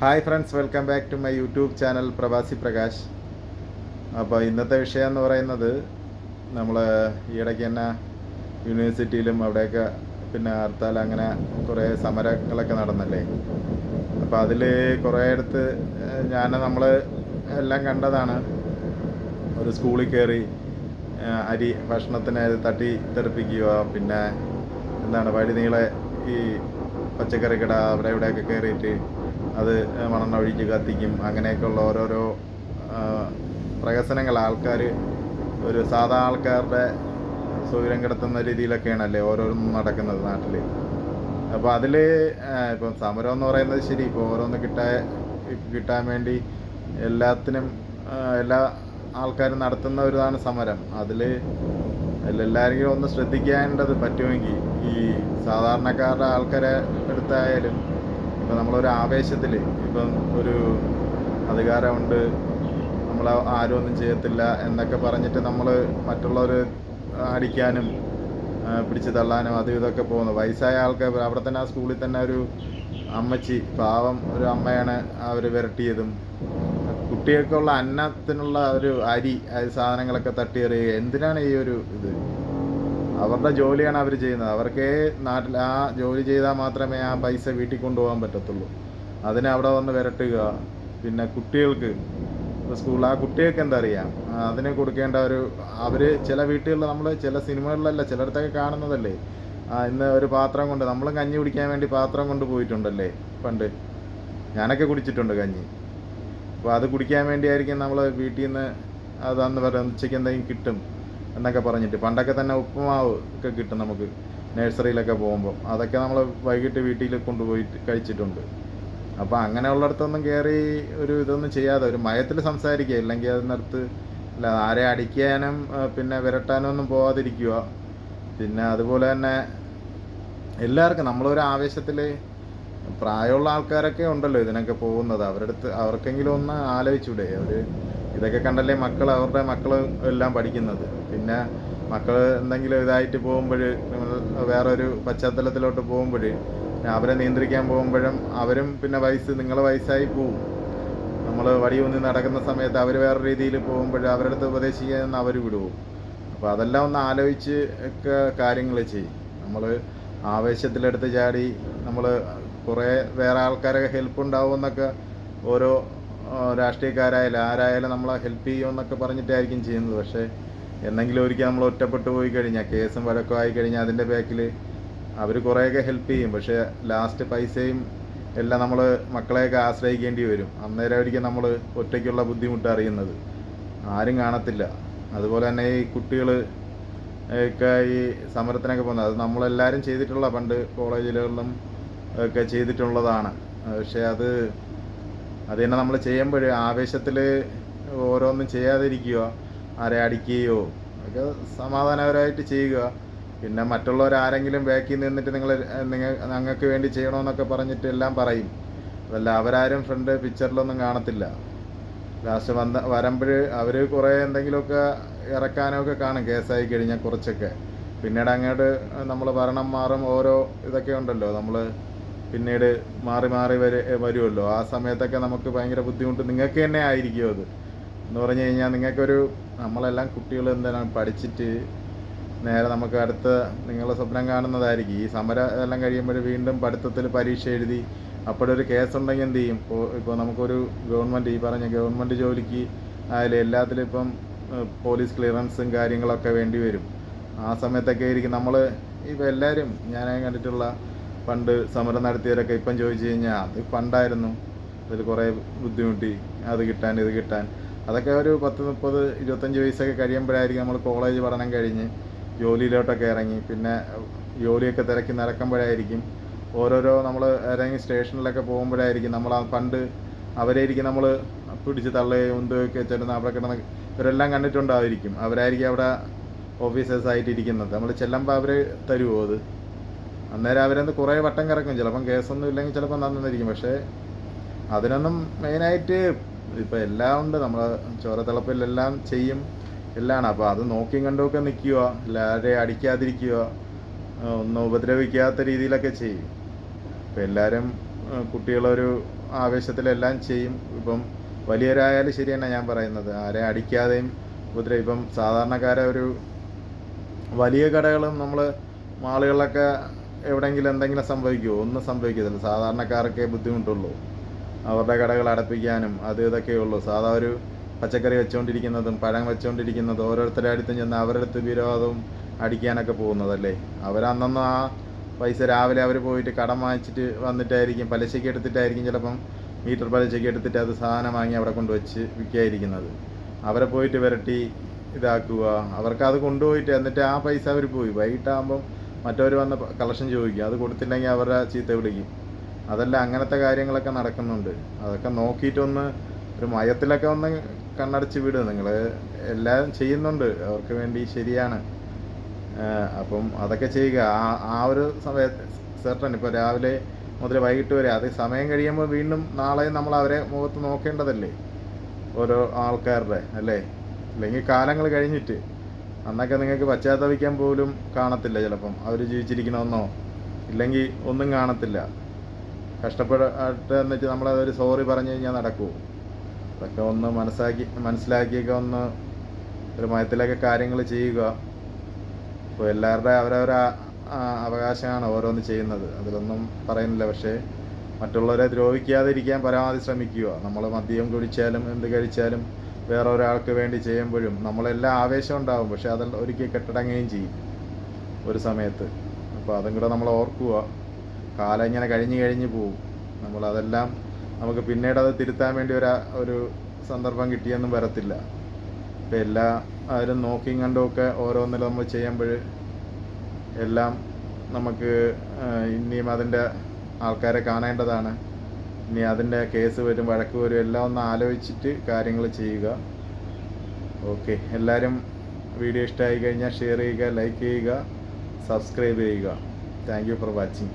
Hi friends welcome back to my YouTube channel Pravasi Prakash. അപ്പോൾ ഇന്നത്തെ വിഷയം എന്ന് പറയുന്നത് നമ്മൾ ഈയിടയ്ക്ക് തന്നെ യൂണിവേഴ്സിറ്റിയിലും അവിടെയൊക്കെ പിന്നെ ഹർത്താൽ അങ്ങനെ കുറേ സമരങ്ങളൊക്കെ നടന്നല്ലേ? അപ്പോൾ അതിൽ കുറേ അടുത്ത് ഞാൻ നമ്മൾ എല്ലാം കണ്ടതാണ്. ഒരു സ്കൂളിൽ കയറി അരി ഭക്ഷണത്തിന് തട്ടി തെറിപ്പിക്കുക പിന്നെ എന്താണ് വഴി നീളെ ഈ പച്ചക്കറി കട അവിടെ ഇവിടെയൊക്കെ കയറിയിട്ട് അത് മണ്ണെണ്ണ ഒഴിച്ച് കത്തിക്കും. അങ്ങനെയൊക്കെയുള്ള ഓരോരോ പ്രഹസനങ്ങൾ ആൾക്കാർ ഒരു സാധാ ആൾക്കാരുടെ സൗകര്യം കിടത്തുന്ന രീതിയിലൊക്കെയാണല്ലേ ഓരോന്നും നടക്കുന്നത് നാട്ടിൽ അപ്പോൾ അതിൽ ഇപ്പം സമരം എന്ന് പറയുന്നത് ശരി. ഇപ്പോൾ ഓരോന്ന് കിട്ടാൻ കിട്ടാൻ വേണ്ടി എല്ലാത്തിനും എല്ലാ ആൾക്കാരും നടത്തുന്ന ഒരിതാണ് സമരം. അതിൽ എല്ലാവരെയും ഒന്ന് ശ്രദ്ധിക്കേണ്ടത് പറ്റുമെങ്കിൽ ഈ സാധാരണക്കാരുടെ ആൾക്കാരെ എടുത്തായാലും ഇപ്പം നമ്മളൊരു ആവേശത്തിൽ ഇപ്പം ഒരു അധികാരമുണ്ട് നമ്മൾ ആരും ഒന്നും ചെയ്യത്തില്ല എന്നൊക്കെ പറഞ്ഞിട്ട് നമ്മൾ മറ്റുള്ളവർ അടിക്കാനും പിടിച്ചു തള്ളാനും അതും ഇതൊക്കെ പോകുന്നു. വയസ്സായ ആൾക്കാർ അവിടെ തന്നെ ആ സ്കൂളിൽ തന്നെ ഒരു അമ്മച്ചി പാവം ഒരു അമ്മയാണ് അവർ വിരട്ടിയതും. കുട്ടികൾക്കുള്ള അന്നത്തിനുള്ള ഒരു അരി സാധനങ്ങളൊക്കെ തട്ടിയെറിയുക. എന്തിനാണ് ഈ ഒരു ഇത്? അവരുടെ ജോലിയാണ് അവർ ചെയ്യുന്നത്. അവർക്ക് നാട്ടിൽ ആ ജോലി ചെയ്താൽ മാത്രമേ ആ പൈസ വീട്ടിൽ കൊണ്ടുപോകാൻ പറ്റത്തുള്ളൂ. അതിനെ അവിടെ വന്ന് വിരട്ടുക. പിന്നെ കുട്ടികൾക്ക് സ്കൂൾ ആ കുട്ടികൾക്ക് എന്താ അറിയാം? അതിന് കൊടുക്കേണ്ട ഒരു അവർ ചില വീട്ടുകളിൽ നമ്മൾ ചില സിനിമകളിലല്ല ചിലയിടത്തൊക്കെ കാണുന്നതല്ലേ? ഇന്ന് ഒരു പാത്രം കൊണ്ട് നമ്മൾ കഞ്ഞി കുടിക്കാൻ വേണ്ടി പാത്രം കൊണ്ട് പോയിട്ടുണ്ടല്ലേ പണ്ട്? ഞാനൊക്കെ കുടിച്ചിട്ടുണ്ട് കഞ്ഞി. അപ്പോൾ അത് കുടിക്കാൻ വേണ്ടിയായിരിക്കും നമ്മൾ വീട്ടിൽ നിന്ന് അത് അന്ന് പറയാം ഉച്ചയ്ക്ക് എന്തെങ്കിലും കിട്ടും. എന്നൊക്കെ പറഞ്ഞിട്ട്. പണ്ടൊക്കെ തന്നെ ഉപ്പുമാവ് ഒക്കെ കിട്ടും നമുക്ക് നഴ്സറിയിലൊക്കെ പോകുമ്പോൾ അതൊക്കെ നമ്മൾ വൈകിട്ട് വീട്ടിൽ കൊണ്ടുപോയി കഴിച്ചിട്ടുണ്ട്. അപ്പോൾ അങ്ങനെയുള്ളിടത്തൊന്നും കയറി ഒരു ഇതൊന്നും ചെയ്യാതെ ഒരു മയത്തിൽ സംസാരിക്കുക ഇല്ലെങ്കിൽ അതിനടുത്ത് അല്ല ആരെ അടിക്കാനും പിന്നെ വിരട്ടാനും ഒന്നും പോവാതിരിക്കുക. പിന്നെ അതുപോലെ തന്നെ എല്ലാവർക്കും നമ്മളൊരു ആവേശത്തിൽ പ്രായമുള്ള ആൾക്കാരൊക്കെ ഉണ്ടല്ലോ ഇതിനൊക്കെ പോകുന്നത്. അവരുടെ അടുത്ത് അവർക്കെങ്കിലും ഒന്ന് ആലോചിച്ചൂടെ. അവർ ഇതൊക്കെ കണ്ടല്ലേ മക്കൾ അവരുടെ മക്കൾ എല്ലാം പഠിക്കുന്നത്. പിന്നെ മക്കൾ എന്തെങ്കിലും ഇതായിട്ട് പോകുമ്പോൾ വേറൊരു പശ്ചാത്തലത്തിലോട്ട് പോകുമ്പോൾ അവരെ നിയന്ത്രിക്കാൻ പോകുമ്പോഴും അവരും പിന്നെ വയസ്സ് നിങ്ങളെ വയസ്സായി പോവും. നമ്മൾ വടിയൂന്നി നടക്കുന്ന സമയത്ത് അവർ വേറെ രീതിയിൽ പോകുമ്പോൾ അവരുടെ അടുത്ത് ഉപദേശിക്കാൻ അവർ വിടുവും? അപ്പോൾ അതെല്ലാം ഒന്ന് ആലോചിച്ച് ഒക്കെ കാര്യങ്ങൾ ചെയ്യും. നമ്മൾ ആവേശത്തിലെടുത്ത് ചാടി നമ്മൾ കുറേ വേറെ ആൾക്കാരൊക്കെ ഹെൽപ്പ് ഉണ്ടാവുമെന്നൊക്കെ ഓരോ രാഷ്ട്രീയക്കാരായാലും ആരായാലും നമ്മളെ ഹെൽപ്പ് ചെയ്യുമെന്നൊക്കെ പറഞ്ഞിട്ടായിരിക്കും ചെയ്യുന്നത്. പക്ഷേ എന്നെങ്കിലും ഒരിക്കൽ നമ്മൾ ഒറ്റപ്പെട്ടു പോയി കഴിഞ്ഞാൽ കേസും വഴക്കും ആയി കഴിഞ്ഞാൽ അതിന്റെ ബാക്കിൽ അവർ കുറേയൊക്കെ ഹെൽപ്പ് ചെയ്യും. പക്ഷേ ലാസ്റ്റ് പൈസയും എല്ലാം നമ്മൾ മക്കളെയൊക്കെ ആശ്രയിക്കേണ്ടി വരും. അന്നേരമായിരിക്കും നമ്മൾ ഒറ്റയ്ക്കുള്ള ബുദ്ധിമുട്ട് അറിയുന്നത്. ആരും കാണത്തില്ല. അതുപോലെ തന്നെ ഈ കുട്ടികൾ ഒക്കെ ഈ സമരത്തിനൊക്കെ പോകുന്നത്. അത് നമ്മളെല്ലാവരും ചെയ്തിട്ടുള്ള പണ്ട് കോളേജിലുകളിലും ഒക്കെ ചെയ്തിട്ടുള്ളതാണ്. പക്ഷേ അത് അത് തന്നെ നമ്മൾ ചെയ്യുമ്പോൾ ആവേശത്തിൽ ഓരോന്നും ചെയ്യാതിരിക്കുക. ആരെ അടിക്കുകയോ ഒക്കെ സമാധാനപരമായിട്ട് ചെയ്യുക. പിന്നെ മറ്റുള്ളവർ ആരെങ്കിലും ബാക്കിൽ നിന്നിട്ട് നിങ്ങൾ നിങ്ങൾ ഞങ്ങൾക്ക് വേണ്ടി ചെയ്യണമെന്നൊക്കെ പറഞ്ഞിട്ട് എല്ലാം പറയും. അതല്ല അവരാരും ഫ്രണ്ട് പിക്ചറിലൊന്നും കാണത്തില്ല. ലാസ്റ്റ് വന്ന വരുമ്പോൾ അവർ കുറേ എന്തെങ്കിലുമൊക്കെ ഇറക്കാനൊക്കെ കാണും കേസായി കഴിഞ്ഞാൽ കുറച്ചൊക്കെ. പിന്നീട് അങ്ങോട്ട് നമ്മൾ ഭരണം മാറും ഓരോ ഇതൊക്കെ ഉണ്ടല്ലോ. നമ്മൾ പിന്നീട് മാറി മാറി വരെ വരുമല്ലോ ആ സമയത്തൊക്കെ നമുക്ക് ഭയങ്കര ബുദ്ധിമുട്ട് നിങ്ങൾക്ക് തന്നെ ആയിരിക്കും അത്. എന്ന് പറഞ്ഞു കഴിഞ്ഞാൽ നിങ്ങൾക്കൊരു നമ്മളെല്ലാം കുട്ടികൾ എന്താണ് പഠിച്ചിട്ട് നേരെ നമുക്ക് അടുത്ത നിങ്ങളെ സ്വപ്നം കാണുന്നതായിരിക്കും. ഈ സമരം എല്ലാം കഴിയുമ്പോൾ വീണ്ടും പഠിത്തത്തിൽ പരീക്ഷ എഴുതി അപ്പോഴൊരു കേസുണ്ടെങ്കിൽ എന്ത് ചെയ്യും? ഇപ്പോൾ ഇപ്പോൾ നമുക്കൊരു ഗവൺമെന്റ് ഈ പറഞ്ഞ ഗവൺമെന്റ് ജോലിക്ക് ആയാലും എല്ലാത്തിലും ഇപ്പം പോലീസ് ക്ലിയറൻസും കാര്യങ്ങളൊക്കെ വേണ്ടി വരും. ആ സമയത്തൊക്കെ ആയിരിക്കും നമ്മൾ ഇപ്പം എല്ലാവരും ഞാൻ കണ്ടിട്ടുള്ള പണ്ട് സമരം നടത്തിയവരൊക്കെ ഇപ്പം ചോദിച്ചു കഴിഞ്ഞാൽ അത് പണ്ടായിരുന്നു. അതിൽ കുറേ ബുദ്ധിമുട്ടി. അത് കിട്ടാൻ ഇത് കിട്ടാൻ. അതൊക്കെ ഒരു പത്ത് മുപ്പത് ഇരുപത്തഞ്ച് വയസ്സൊക്കെ കഴിയുമ്പോഴായിരിക്കും നമ്മൾ കോളേജ് പഠനം കഴിഞ്ഞ് ജോലിയിലോട്ടൊക്കെ ഇറങ്ങി. പിന്നെ ജോലിയൊക്കെ തിരക്കി നടക്കുമ്പോഴായിരിക്കും ഓരോരോ നമ്മൾ ഇറങ്ങി സ്റ്റേഷനിലൊക്കെ പോകുമ്പോഴായിരിക്കും നമ്മൾ പണ്ട് അവരായിരിക്കും നമ്മൾ പിടിച്ച് തള്ളുകയും ഉന്തുകയൊക്കെ ചെല്ലുന്ന അവിടെ കിടന്ന് ഇവരെല്ലാം കണ്ടിട്ടുണ്ടായിരിക്കും. അവരായിരിക്കും അവിടെ ഓഫീസേഴ്സ് ആയിട്ട് ഇരിക്കുന്നത്. നമ്മൾ ചെല്ലുമ്പോൾ അവർ തരുമോ അത്? അന്നേരം അവരന്ന് കുറേ വട്ടം കറക്കും ചിലപ്പം കേസൊന്നും ഇല്ലെങ്കിൽ ചിലപ്പം നന്നിരിക്കും പക്ഷേ അതിനൊന്നും മെയിനായിട്ട് ഇപ്പം എല്ലാം ഉണ്ട്. നമ്മൾ ചോരത്തിളപ്പിലെല്ലാം ചെയ്യും. എല്ലാമാണ് അപ്പോൾ അത് നോക്കിയും കണ്ടുമൊക്കെ നിൽക്കുക എല്ലാവരെ അടിക്കാതിരിക്കുക. ഒന്നും ഉപദ്രവിക്കാത്ത രീതിയിലൊക്കെ ചെയ്യും. അപ്പോൾ എല്ലാവരും കുട്ടികളൊരു ആവേശത്തിലെല്ലാം ചെയ്യും. ഇപ്പം വലിയവരായാലും ശരി തന്നെ ഞാൻ പറയുന്നത്. ആരെ അടിക്കാതെയും ഉപദ്രവം ഇപ്പം സാധാരണക്കാരെ ഒരു വലിയ കടകളും നമ്മൾ മാളുകളിലൊക്കെ എവിടെയെങ്കിലും എന്തെങ്കിലും സംഭവിക്കുമോ ഒന്നും സംഭവിക്കത്തില്ല. സാധാരണക്കാർക്കേ ബുദ്ധിമുട്ടുള്ളൂ. അവരുടെ കടകൾ അടപ്പിക്കാനും അത് ഇതൊക്കെ ഉള്ളൂ സാധാ ഒരു പച്ചക്കറി വെച്ചുകൊണ്ടിരിക്കുന്നതും പഴം വെച്ചുകൊണ്ടിരിക്കുന്നതും ഓരോരുത്തരുടെ അടുത്തും ചെന്ന് അവരുടെ അടുത്ത് വിരോധവും അടിക്കാനൊക്കെ പോകുന്നതല്ലേ? അവരന്നൊന്നും ആ പൈസ രാവിലെ അവർ പോയിട്ട് കടം വാങ്ങിച്ചിട്ട് വന്നിട്ടായിരിക്കും പലിശയ്ക്ക് എടുത്തിട്ടായിരിക്കും ചിലപ്പം മീറ്റർ പലിശയ്ക്ക് എടുത്തിട്ട് അത് സാധനം വാങ്ങി അവിടെ കൊണ്ടുവച്ച് വിൽക്കാതിരിക്കുന്നത്. അവരെ പോയിട്ട് വിരട്ടി ഇതാക്കുക. അവർക്ക് അത് കൊണ്ടുപോയിട്ട് എന്നിട്ട് ആ പൈസ അവർ പോയി. വൈകിട്ടാകുമ്പം മറ്റവർ വന്ന് കളക്ഷൻ ചോദിക്കും. അത് കൊടുത്തില്ലെങ്കിൽ അവരുടെ ചീത്ത വിളിക്കും. അതല്ല അങ്ങനത്തെ കാര്യങ്ങളൊക്കെ നടക്കുന്നുണ്ട്. അതൊക്കെ നോക്കിയിട്ടൊന്ന് ഒരു മയത്തിലൊക്കെ ഒന്ന് കണ്ണടച്ച് വിടുക നിങ്ങൾ എല്ലാം ചെയ്യുന്നുണ്ട്. അവർക്ക് വേണ്ടി ശരിയാണ്. അപ്പം അതൊക്കെ ചെയ്യുക. ആ ആ ഒരു സമയത്ത് സെർട്ടൺ ഇപ്പോൾ രാവിലെ മുതൽ വൈകിട്ട് വരെ അത് സമയം കഴിയുമ്പോൾ വീണ്ടും നാളെ നമ്മൾ അവരെ മുഖത്ത് നോക്കേണ്ടതല്ലേ? ഓരോ ആൾക്കാരുടെ അല്ലേ? അല്ലെങ്കിൽ കാലങ്ങൾ കഴിഞ്ഞിട്ട്. അന്നൊക്കെ നിങ്ങൾക്ക് പശ്ചാത്തപിക്കാൻ പോലും കാണത്തില്ല ചിലപ്പം. അവർ ജീവിച്ചിരിക്കണമെന്നോ? ഇല്ലെങ്കിൽ ഒന്നും കാണത്തില്ല. കഷ്ടപ്പെട്ട് എന്നിട്ട് നമ്മളതൊരു സോറി പറഞ്ഞു കഴിഞ്ഞാൽ നടക്കുമോ അതൊക്കെ ഒന്ന് മനസ്സാക്കി മനസ്സിലാക്കിയൊക്കെ ഒന്ന് ഒരു മയത്തിലൊക്കെ കാര്യങ്ങൾ ചെയ്യുക. ഇപ്പോൾ എല്ലാവരുടെ അവരവരെ അവകാശമാണ് ഓരോന്ന് ചെയ്യുന്നത്. അതിലൊന്നും പറയുന്നില്ല. പക്ഷേ മറ്റുള്ളവരെ ദ്രോഹിക്കാതെ ഇരിക്കാൻ പരമാവധി ശ്രമിക്കുക. നമ്മൾ മദ്യം കുടിച്ചാലും എന്ത് കഴിച്ചാലും വേറെ ഒരാൾക്ക് വേണ്ടി ചെയ്യുമ്പോഴും നമ്മളെല്ലാം ആവേശം ഉണ്ടാവും. പക്ഷെ അതിൽ ഒരിക്കൽ കെട്ടടങ്ങുകയും ചെയ്യും ഒരു സമയത്ത്. അപ്പോൾ അതും കൂടെ നമ്മൾ ഓർക്കുക. കാലം ഇങ്ങനെ കഴിഞ്ഞ് കഴിഞ്ഞ് പോവും. നമ്മളതെല്ലാം നമുക്ക് പിന്നീട് അത് തിരുത്താൻ വേണ്ടി ഒരു ഒരു സന്ദർഭം കിട്ടിയെന്നും വരത്തില്ല. ഇപ്പം എല്ലാ ആരും നോക്കിയും കണ്ടുമൊക്കെ ഓരോന്നിലും നമ്മൾ ചെയ്യുമ്പോൾ എല്ലാം നമുക്ക് ഇനിയും അതിന്റെ ആൾക്കാരെ കാണേണ്ടതാണ്. ഇനി അതിന്റെ കേസ് വരും വഴക്ക് വരും എല്ലാം ഒന്ന് ആലോചിച്ചിട്ട് കാര്യങ്ങൾ ചെയ്യുക. ഓക്കെ. എല്ലാവരും വീഡിയോ ഇഷ്ടമായി കഴിഞ്ഞാൽ ഷെയർ ചെയ്യുക ലൈക്ക് ചെയ്യുക സബ്സ്ക്രൈബ് ചെയ്യുക. Thank you for watching.